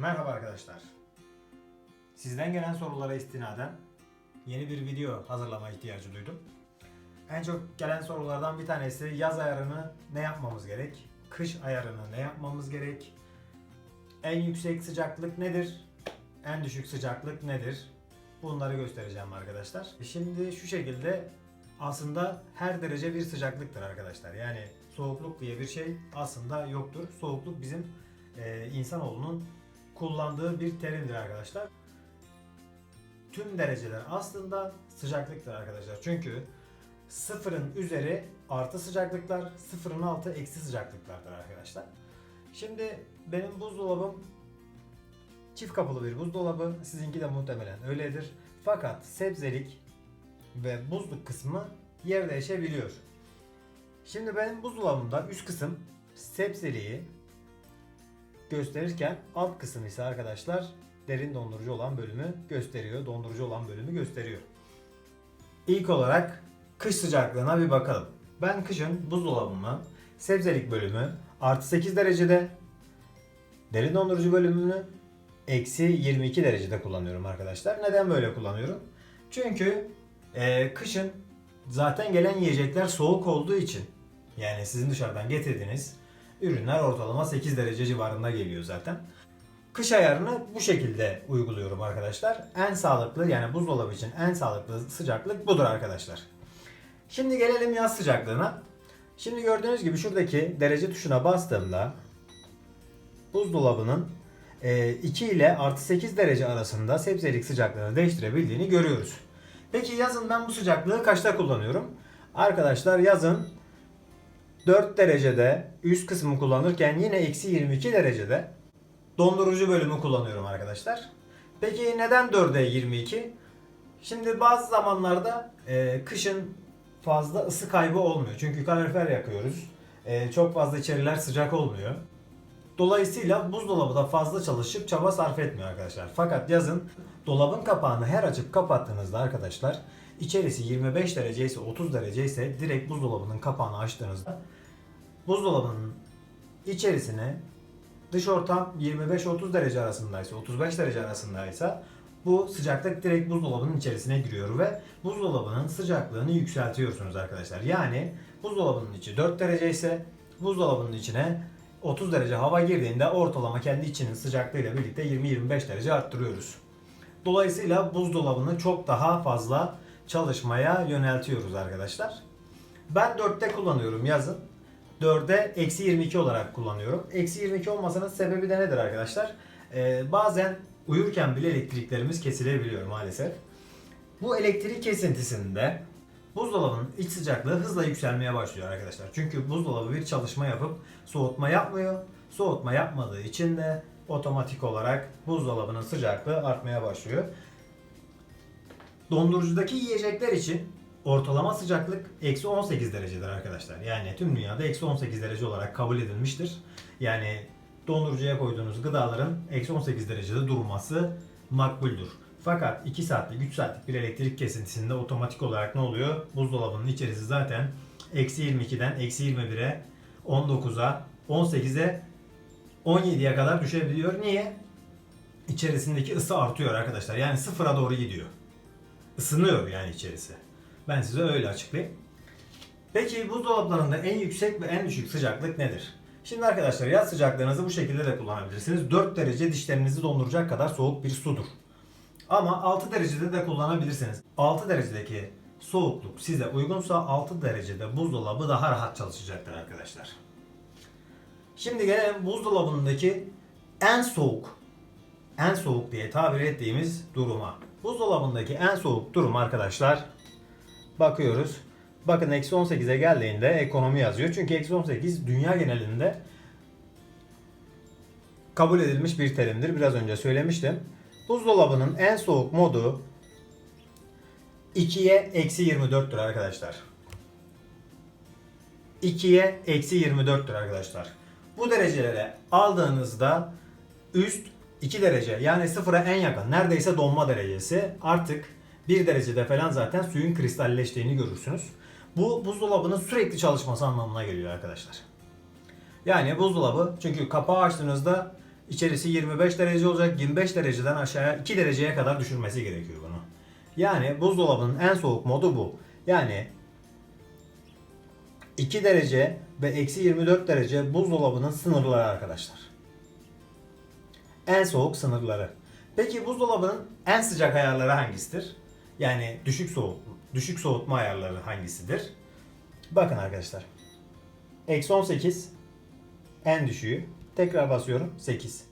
Merhaba arkadaşlar. Sizden gelen sorulara istinaden yeni bir video hazırlama ihtiyacı duydum. En çok gelen sorulardan bir tanesi yaz ayarını ne yapmamız gerek? Kış ayarını ne yapmamız gerek? En yüksek sıcaklık nedir? En düşük sıcaklık nedir? Bunları göstereceğim arkadaşlar. Şimdi şu şekilde aslında her derece bir sıcaklıktır arkadaşlar. Yani soğukluk diye bir şey aslında yoktur. Soğukluk bizim e, insanoğlunun kullandığı bir terimdir arkadaşlar. Tüm dereceler aslında sıcaklıktır arkadaşlar. Çünkü sıfırın üzeri artı sıcaklıklar, sıfırın altı eksi sıcaklıklardır arkadaşlar. Şimdi benim buzdolabım çift kapılı bir buzdolabı. Sizinki de muhtemelen öyledir. Fakat sebzelik ve buzluk kısmı yer değişebiliyor. Şimdi benim buzdolabımda üst kısım sebzeliği gösterirken alt kısım ise arkadaşlar derin dondurucu olan bölümü gösteriyor. Dondurucu olan bölümü gösteriyor. İlk olarak kış sıcaklığına bir bakalım. Ben kışın buzdolabımı sebzelik bölümü artı 8 derecede derin dondurucu bölümünü eksi 22 derecede kullanıyorum arkadaşlar. Neden böyle kullanıyorum? Çünkü e, kışın zaten gelen yiyecekler soğuk olduğu için yani sizin dışarıdan getirdiğiniz ürünler ortalama 8 derece civarında geliyor zaten. Kış ayarını bu şekilde uyguluyorum arkadaşlar. En sağlıklı yani buzdolabı için en sağlıklı sıcaklık budur arkadaşlar. Şimdi gelelim yaz sıcaklığına. Şimdi gördüğünüz gibi şuradaki derece tuşuna bastığımda buzdolabının e, 2 ile artı 8 derece arasında sebzelik sıcaklığını değiştirebildiğini görüyoruz. Peki yazın ben bu sıcaklığı kaçta kullanıyorum? Arkadaşlar yazın 4 derecede üst kısmı kullanırken yine eksi 22 derecede dondurucu bölümü kullanıyorum arkadaşlar. Peki neden 4'e 22? Şimdi bazı zamanlarda e, kışın fazla ısı kaybı olmuyor. Çünkü kalorifer yakıyoruz. E, çok fazla içeriler sıcak olmuyor. Dolayısıyla buzdolabı da fazla çalışıp çaba sarf etmiyor arkadaşlar. Fakat yazın dolabın kapağını her açıp kapattığınızda arkadaşlar içerisi 25 derece ise 30 derece ise direkt buzdolabının kapağını açtığınızda buzdolabının içerisine dış ortam 25-30 derece arasındaysa 35 derece arasındaysa bu sıcaklık direkt buzdolabının içerisine giriyor ve buzdolabının sıcaklığını yükseltiyorsunuz arkadaşlar. Yani buzdolabının içi 4 derece ise buzdolabının içine 30 derece hava girdiğinde ortalama kendi içinin sıcaklığıyla birlikte 20-25 derece arttırıyoruz. Dolayısıyla buzdolabını çok daha fazla çalışmaya yöneltiyoruz arkadaşlar. Ben 4'te kullanıyorum yazın. 4'e eksi 22 olarak kullanıyorum. Eksi 22 olmasının sebebi de nedir arkadaşlar? Ee, bazen uyurken bile elektriklerimiz kesilebiliyor maalesef. Bu elektrik kesintisinde buzdolabının iç sıcaklığı hızla yükselmeye başlıyor arkadaşlar. Çünkü buzdolabı bir çalışma yapıp soğutma yapmıyor. Soğutma yapmadığı için de otomatik olarak buzdolabının sıcaklığı artmaya başlıyor. Dondurucudaki yiyecekler için ortalama sıcaklık eksi 18 derecedir arkadaşlar. Yani tüm dünyada eksi 18 derece olarak kabul edilmiştir. Yani dondurucuya koyduğunuz gıdaların eksi 18 derecede durması makbuldür. Fakat 2 saatlik 3 saatlik bir elektrik kesintisinde otomatik olarak ne oluyor? Buzdolabının içerisi zaten eksi 22'den eksi 21'e 19'a 18'e 17'ye kadar düşebiliyor. Niye? İçerisindeki ısı artıyor arkadaşlar. Yani sıfıra doğru gidiyor. Isınıyor yani içerisi. Ben size öyle açıklayayım. Peki buzdolaplarında en yüksek ve en düşük sıcaklık nedir? Şimdi arkadaşlar yaz sıcaklığınızı bu şekilde de kullanabilirsiniz. 4 derece dişlerinizi donduracak kadar soğuk bir sudur. Ama 6 derecede de kullanabilirsiniz. 6 derecedeki soğukluk size uygunsa 6 derecede buzdolabı daha rahat çalışacaktır arkadaşlar. Şimdi gelelim buzdolabındaki en soğuk, en soğuk diye tabir ettiğimiz duruma. Buzdolabındaki en soğuk durum arkadaşlar bakıyoruz. Bakın eksi 18'e geldiğinde ekonomi yazıyor. Çünkü eksi 18 dünya genelinde kabul edilmiş bir terimdir. Biraz önce söylemiştim. Buzdolabının en soğuk modu 2'ye eksi 24'tür arkadaşlar. 2'ye eksi 24'tür arkadaşlar. Bu derecelere aldığınızda üst 2 derece yani sıfıra en yakın neredeyse donma derecesi artık 1 derecede falan zaten suyun kristalleştiğini görürsünüz. Bu buzdolabının sürekli çalışması anlamına geliyor arkadaşlar. Yani buzdolabı çünkü kapağı açtığınızda içerisi 25 derece olacak. 25 dereceden aşağıya 2 dereceye kadar düşürmesi gerekiyor bunu. Yani buzdolabının en soğuk modu bu. Yani 2 derece ve eksi 24 derece buzdolabının sınırları arkadaşlar. En soğuk sınırları. Peki buzdolabının en sıcak ayarları hangisidir? Yani düşük soğuk, düşük soğutma ayarları hangisidir? Bakın arkadaşlar. Eksi 18 en düşüğü. Tekrar basıyorum 8.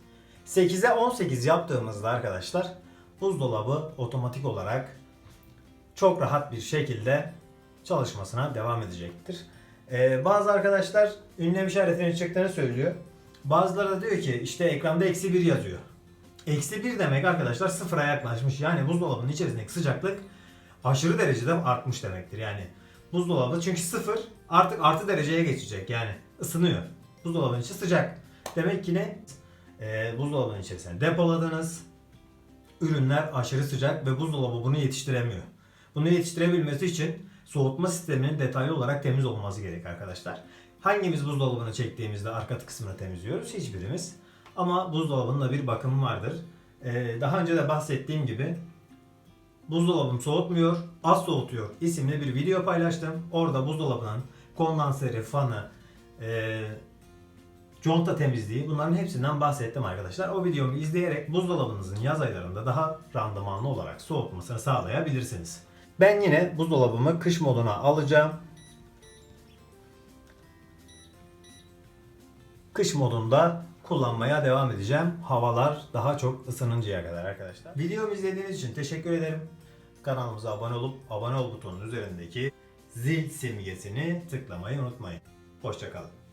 8'e 18 yaptığımızda arkadaşlar buzdolabı otomatik olarak çok rahat bir şekilde çalışmasına devam edecektir. Ee, bazı arkadaşlar ünlem işaretini çıktığını söylüyor. Bazıları da diyor ki işte ekranda eksi 1 yazıyor. Eksi 1 demek arkadaşlar sıfıra yaklaşmış. Yani buzdolabının içerisindeki sıcaklık aşırı derecede artmış demektir. Yani buzdolabı çünkü sıfır artık artı dereceye geçecek. Yani ısınıyor. Buzdolabının içi sıcak. Demek ki ne? Ee, buzdolabının içerisine depoladınız. Ürünler aşırı sıcak ve buzdolabı bunu yetiştiremiyor. Bunu yetiştirebilmesi için soğutma sisteminin detaylı olarak temiz olması gerek arkadaşlar. Hangimiz buzdolabını çektiğimizde arka kısmını temizliyoruz? Hiçbirimiz. Ama buzdolabının da bir bakımı vardır. Ee, daha önce de bahsettiğim gibi buzdolabım soğutmuyor, az soğutuyor isimli bir video paylaştım. Orada buzdolabının kondansörü, fanı, e, conta temizliği bunların hepsinden bahsettim arkadaşlar. O videomu izleyerek buzdolabınızın yaz aylarında daha randımanlı olarak soğutmasını sağlayabilirsiniz. Ben yine buzdolabımı kış moduna alacağım. Kış modunda kullanmaya devam edeceğim. Havalar daha çok ısınıncaya kadar arkadaşlar. Videomu izlediğiniz için teşekkür ederim. Kanalımıza abone olup abone ol butonunun üzerindeki zil simgesini tıklamayı unutmayın. Hoşçakalın.